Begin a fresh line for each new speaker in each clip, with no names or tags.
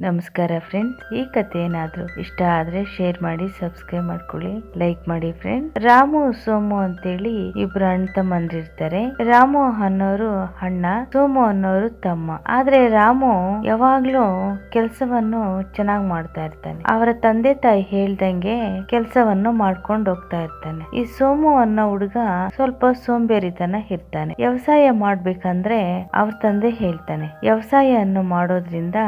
ನಮಸ್ಕಾರ ಫ್ರೆಂಡ್ಸ್ ಈ ಕತೆ ಏನಾದರೂ ಇಷ್ಟ ಆದ್ರೆ ಶೇರ್ ಮಾಡಿ ಸಬ್ಸ್ಕ್ರೈಬ್ ಮಾಡ್ಕೊಳ್ಳಿ. ಲೈಕ್ ಮಾಡಿ ಫ್ರೆಂಡ್ ರಾಮು, ಸೋಮು ಅಂತೇಳಿ ಇಬ್ರು ಅಣ್ಣ ತಮ್ಮಂದಿರ್ತಾರೆ ರಾಮು ಅನ್ನೋರು ಅಣ್ಣ, ಸೋಮು ಅನ್ನೋರು ತಮ್ಮ. ಆದ್ರೆ ರಾಮು ಯಾವಾಗ್ಲೂ ಕೆಲಸವನ್ನು ಚೆನ್ನಾಗ್ ಮಾಡ್ತಾ ಇರ್ತಾನೆ. ಅವರ ತಂದೆ ತಾಯಿ ಹೇಳ್ದಂಗೆ ಕೆಲಸವನ್ನು ಮಾಡ್ಕೊಂಡು ಹೋಗ್ತಾ ಇರ್ತಾನೆ. ಈ ಸೋಮು ಅನ್ನೋ ಹುಡುಗ ಸ್ವಲ್ಪ ಸೋಂಬೇರಿತನ ಇರ್ತಾನೆ. ವ್ಯವಸಾಯ ಮಾಡ್ಬೇಕಂದ್ರೆ ಅವ್ರ ತಂದೆ ಹೇಳ್ತಾನೆ. ವ್ಯವಸಾಯವನ್ನು ಮಾಡೋದ್ರಿಂದ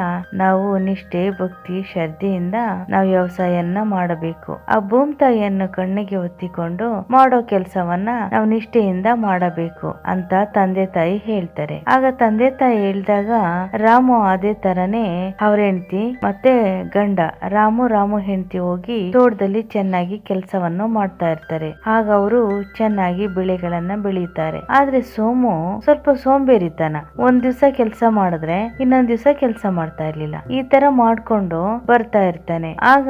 ನಾವು ನಿಷ್ಠೆ, ಭಕ್ತಿ, ಶ್ರದ್ಧೆಯಿಂದ ನಾವು ವ್ಯವಸಾಯನ್ನ ಮಾಡಬೇಕು. ಆ ಭೂಮಿ ತಾಯಿಯನ್ನು ಕಣ್ಣಿಗೆ ಒತ್ತಿಕೊಂಡು ಮಾಡೋ ಕೆಲಸವನ್ನ ನಾವು ನಿಷ್ಠೆಯಿಂದ ಮಾಡಬೇಕು ಅಂತ ತಂದೆ ತಾಯಿ ಹೇಳ್ತಾರೆ. ಆಗ ತಂದೆ ತಾಯಿ ಹೇಳಿದಾಗ, ರಾಮು ಅದೇ ತರನೇ ಅವ್ರ ಹೆಂಡತಿ ಮತ್ತೆ ಗಂಡ. ರಾಮು ರಾಮು ಹೆಂಡತಿ ಹೋಗಿ ತೋಟದಲ್ಲಿ ಚೆನ್ನಾಗಿ ಕೆಲಸವನ್ನು ಮಾಡ್ತಾ ಇರ್ತಾರೆ. ಆಗ ಅವರು ಚೆನ್ನಾಗಿ ಬೆಳೆಗಳನ್ನ ಬೆಳೀತಾರೆ. ಆದ್ರೆ ಸೋಮು ಸ್ವಲ್ಪ ಸೋಂಬೇರಿತನ. ಒಂದ್ ದಿವ್ಸ ಕೆಲಸ ಮಾಡಿದ್ರೆ ಇನ್ನೊಂದ್ ದಿವಸ ಕೆಲಸ ಮಾಡ್ತಾ ಇರ್ಲಿಲ್ಲ. ಈ ತರ ಮಾಡ್ಕೊಂಡು ಬರ್ತಾ ಇರ್ತಾನೆ. ಆಗ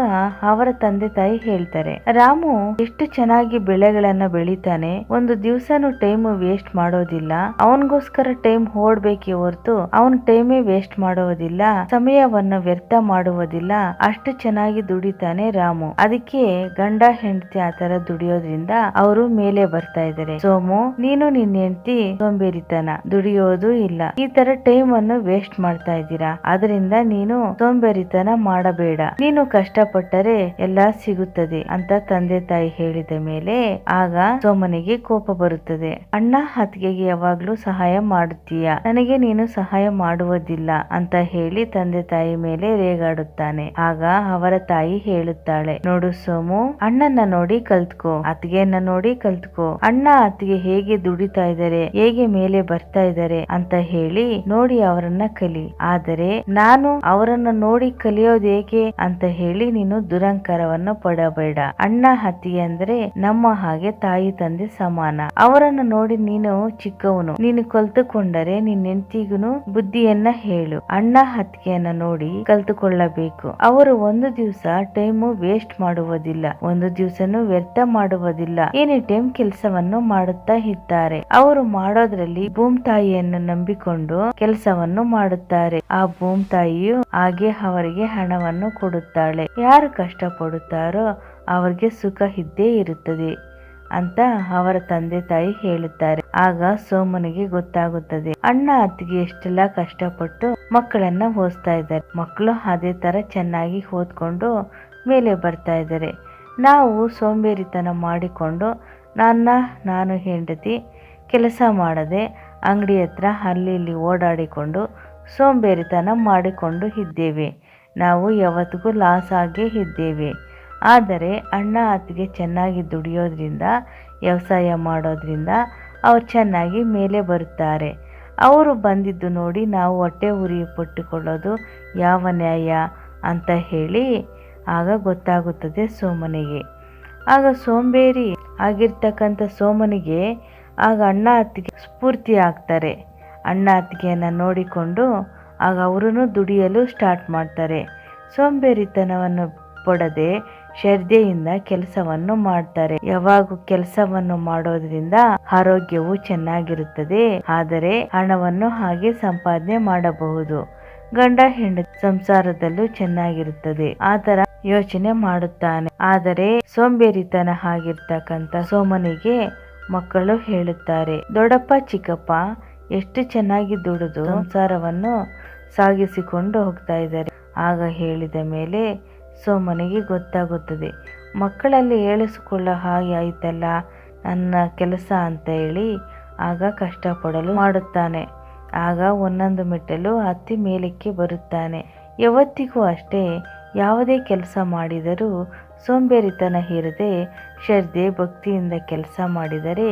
ಅವರ ತಂದೆ ತಾಯಿ ಹೇಳ್ತಾರೆ, ರಾಮು, ಎಷ್ಟು ಚೆನ್ನಾಗಿ ಬೆಳೆಗಳನ್ನ ಬೆಳಿತಾನೆ. ಒಂದು ದಿವ್ಸನೂ ಟೈಮ್ ವೇಸ್ಟ್ ಮಾಡೋದಿಲ್ಲ. ಅವನಿಗೋಸ್ಕರ ಟೈಮ್ ಓಡ್ಬೇಕೆ ಹೊರತು ಅವನ್ ಟೈಮೇ ವೇಸ್ಟ್ ಮಾಡೋದಿಲ್ಲ. ಸಮಯವನ್ನ ವ್ಯರ್ಥ ಮಾಡುವುದಿಲ್ಲ. ಅಷ್ಟು ಚೆನ್ನಾಗಿ ದುಡಿತಾನೆ ರಾಮು. ಅದಕ್ಕೆ ಗಂಡ ಹೆಂಡತಿ ಆತರ ದುಡಿಯೋದ್ರಿಂದ ಅವರು ಮೇಲೆ ಬರ್ತಾ ಇದ್ದಾರೆ. ಸೋಮು, ನೀನು ನಿನ್ ಹೆಂಡತಿ ಸೋಂಬೇರಿತನ. ದುಡಿಯೋದು ಇಲ್ಲ. ಈ ತರ ಟೈಮ್ ಅನ್ನು ವೇಸ್ಟ್ ಮಾಡ್ತಾ ಇದ್ದೀರಾ. ಅದರಿಂದ ನೀನು ಸೋಂಬೇರಿತನ ಮಾಡಬೇಡ. ನೀನು ಕಷ್ಟಪಟ್ಟರೆ ಎಲ್ಲ ಸಿಗುತ್ತದೆ ಅಂತ ತಂದೆ ತಾಯಿ ಹೇಳಿದ ಮೇಲೆ ಆಗ ಸೋಮನಿಗೆ ಕೋಪ ಬರುತ್ತದೆ. ಅಣ್ಣ ಅತ್ತಿಗೆಗೆ ಯಾವಾಗ್ಲೂ ಸಹಾಯ ಮಾಡುತ್ತೀಯ? ನನಗೆ ನೀನು ಸಹಾಯ ಮಾಡುವುದಿಲ್ಲ ಅಂತ ಹೇಳಿ ತಂದೆ ತಾಯಿ ಮೇಲೆ ರೇಗಾಡುತ್ತಾನೆ. ಆಗ ಅವರ ತಾಯಿ ಹೇಳುತ್ತಾಳೆ, ನೋಡು ಸೋಮು ಅಣ್ಣನ ನೋಡಿ ಕಲ್ತ್ಕೋ, ಅತ್ತಿಗೆಯನ್ನ ನೋಡಿ ಕಲ್ತ್ಕೋ. ಅಣ್ಣ ಅತ್ತಿಗೆ ಹೇಗೆ ದುಡಿತಾ ಇದ್ದಾರೆ, ಹೇಗೆ ಮೇಲೆ ಬರ್ತಾ ಇದ್ದಾರೆ ಅಂತ ಹೇಳಿ ನೋಡಿ ಅವರನ್ನ ಕಲಿ. ಆದರೆ ನಾನು ಅವರನ್ನ ನೋಡಿ ಕಲಿಯೋದು ಏಕೆ ಅಂತ ಹೇಳಿ ನೀನು ದುರಂಕಾರವನ್ನು ಪಡಬೇಡ. ಅಣ್ಣ ಹತ್ತಿ ಅಂದ್ರೆ ನಮ್ಮ ಹಾಗೆ ತಾಯಿ ತಂದೆ ಸಮಾನ. ಅವರನ್ನು ನೋಡಿ ನೀನು ಚಿಕ್ಕವನು. ನೀನು ಕಲ್ತುಕೊಂಡರೆ ನಿನ್ನ ಬುದ್ಧಿಯನ್ನ ಹೇಳು. ಅಣ್ಣ ಹತ್ತಿಗೆಯನ್ನ ನೋಡಿ ಕಲ್ತುಕೊಳ್ಳಬೇಕು. ಅವರು ಒಂದು ದಿವಸ ಟೈಮ್ ವೇಸ್ಟ್ ಮಾಡುವುದಿಲ್ಲ. ಒಂದು ದಿವಸನು ವ್ಯರ್ಥ ಮಾಡುವುದಿಲ್ಲ. ಏನಿ ಟೈಮ್ ಕೆಲಸವನ್ನು ಮಾಡುತ್ತಾ ಇದ್ದಾರೆ. ಅವರು ಮಾಡೋದ್ರಲ್ಲಿ ಭೂಮ್ ತಾಯಿಯನ್ನು ನಂಬಿಕೊಂಡು ಕೆಲಸವನ್ನು ಮಾಡುತ್ತಾರೆ. ಆ ಭೂಮ್ ತಾಯಿಯು ಹಾಗೆ ಅವರಿಗೆ ಹಣವನ್ನು ಕೊಡುತ್ತಾಳೆ. ಯಾರು ಕಷ್ಟಪಡುತ್ತಾರೋ ಅವರಿಗೆ ಸುಖ ಇದ್ದೇ ಇರುತ್ತದೆ ಅಂತ ಅವರ ತಂದೆ ತಾಯಿ ಹೇಳುತ್ತಾರೆ. ಆಗ ಸೋಮನಿಗೆ ಗೊತ್ತಾಗುತ್ತದೆ. ಅಣ್ಣ ಅತ್ತಿಗೆ ಎಷ್ಟೆಲ್ಲ ಕಷ್ಟಪಟ್ಟು ಮಕ್ಕಳನ್ನ ಓದ್ತಾ ಇದ್ದಾರೆ. ಮಕ್ಕಳು ಅದೇ ತರ ಚೆನ್ನಾಗಿ ಓದ್ಕೊಂಡು ಮೇಲೆ ಬರ್ತಾ ಇದ್ದಾರೆ. ನಾವು ಸೋಂಬೇರಿತನ ಮಾಡಿಕೊಂಡು ನನ್ನ, ನಾನು ಹೆಂಡತಿ ಕೆಲಸ ಮಾಡದೆ ಅಂಗಡಿ ಹತ್ರ ಅಲ್ಲಿ ಇಲ್ಲಿ ಓಡಾಡಿಕೊಂಡು ಸೋಂಬೇರಿತನ ಮಾಡಿಕೊಂಡು ಇದ್ದೇವೆ. ನಾವು ಯಾವತ್ತಿಗೂ ಲಾಸ್ ಆಗೇ ಇದ್ದೇವೆ. ಆದರೆ ಅಣ್ಣ ಅತ್ತಿಗೆ ಚೆನ್ನಾಗಿ ದುಡಿಯೋದ್ರಿಂದ, ವ್ಯವಸಾಯ ಮಾಡೋದ್ರಿಂದ ಅವ್ರು ಚೆನ್ನಾಗಿ ಮೇಲೆ ಬರುತ್ತಾರೆ. ಅವರು ಬಂದಿದ್ದು ನೋಡಿ ನಾವು ಹೊಟ್ಟೆ ಉರಿ ಪಟ್ಟುಕೊಳ್ಳೋದು ಯಾವ ನ್ಯಾಯ ಅಂತ ಹೇಳಿ ಆಗ ಗೊತ್ತಾಗುತ್ತದೆ ಸೋಮನಿಗೆ. ಆಗ ಸೋಂಬೇರಿ ಆಗಿರ್ತಕ್ಕಂಥ ಸೋಮನಿಗೆ ಆಗ ಅಣ್ಣ ಅತ್ತಿಗೆ ಸ್ಫೂರ್ತಿ ಆಗ್ತಾರೆ. ಅಣ್ಣ ಅತ್ತಿಗೆಯನ್ನು ನೋಡಿಕೊಂಡು ಆಗ ಅವರೂ ದುಡಿಯಲು ಸ್ಟಾರ್ಟ್ ಮಾಡ್ತಾರೆ. ಸೋಂಬೇರಿತನವನ್ನು ಪಡದೆ ಶ್ರದ್ಧೆಯಿಂದ ಕೆಲಸವನ್ನು ಮಾಡ್ತಾರೆ. ಯಾವಾಗ ಕೆಲಸವನ್ನು ಮಾಡೋದ್ರಿಂದ ಆರೋಗ್ಯವು ಚೆನ್ನಾಗಿರುತ್ತದೆ, ಆದರೆ ಹಣವನ್ನು ಹಾಗೆ ಸಂಪಾದನೆ ಮಾಡಬಹುದು. ಗಂಡ ಹೆಂಡ ಸಂಸಾರದಲ್ಲೂ ಚೆನ್ನಾಗಿರುತ್ತದೆ ಆತರ ಯೋಚನೆ ಮಾಡುತ್ತಾನೆ. ಆದರೆ ಸೋಂಬೇರಿತನ ಆಗಿರ್ತಕ್ಕಂಥ ಸೋಮನಿಗೆ ಮಕ್ಕಳು ಹೇಳುತ್ತಾರೆ, ದೊಡ್ಡಪ್ಪ, ಚಿಕ್ಕಪ್ಪ ಎಷ್ಟು ಚೆನ್ನಾಗಿ ದುಡಿದು ಸಂಸಾರವನ್ನು ಸಾಗಿಸಿಕೊಂಡು ಹೋಗ್ತಾ ಇದ್ದಾರೆ. ಆಗ ಹೇಳಿದ ಮೇಲೆ ಸೋಮನಿಗೆ ಗೊತ್ತಾಗುತ್ತದೆ, ಮಕ್ಕಳಲ್ಲಿ ಹೇಳಿಸಿಕೊಳ್ಳೋ ಹಾಗೆ ಆಯ್ತಲ್ಲ, ನನ್ನ ಕೆಲಸ ಅಂತ ಹೇಳಿ ಆಗ ಕಷ್ಟಪಡಲು ಮಾಡುತ್ತಾನೆ. ಆಗ ಒಂದೊಂದು ಮೆಟ್ಟಲು ಹತ್ತಿ ಮೇಲಕ್ಕೆ ಬರುತ್ತಾನೆ. ಯಾವತ್ತಿಗೂ ಅಷ್ಟೇ ಯಾವುದೇ ಕೆಲಸ ಮಾಡಿದರೂ ಸೋಂಬೇರಿತನ ಇರದೆ ಶ್ರದ್ಧೆ ಭಕ್ತಿಯಿಂದ ಕೆಲಸ ಮಾಡಿದರೆ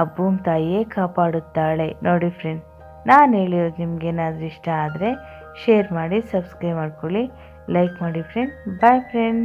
ಆ ತಾಯಿಯೇ ಕಾಪಾಡುತ್ತಾಳೆ. ನೋಡಿ ಫ್ರೆಂಡ್ ನಾನು ಹೇಳಿರೋದು ನಿಮಗೇನಾದರೂ ಇಷ್ಟ ಆದರೆ ಶೇರ್ ಮಾಡಿ ಸಬ್ಸ್ಕ್ರೈಬ್ ಮಾಡ್ಕೊಳ್ಳಿ. ಲೈಕ್ ಮಾಡಿ ಫ್ರೆಂಡ್ ಬಾಯ್ ಫ್ರೆಂಡ್ಸ್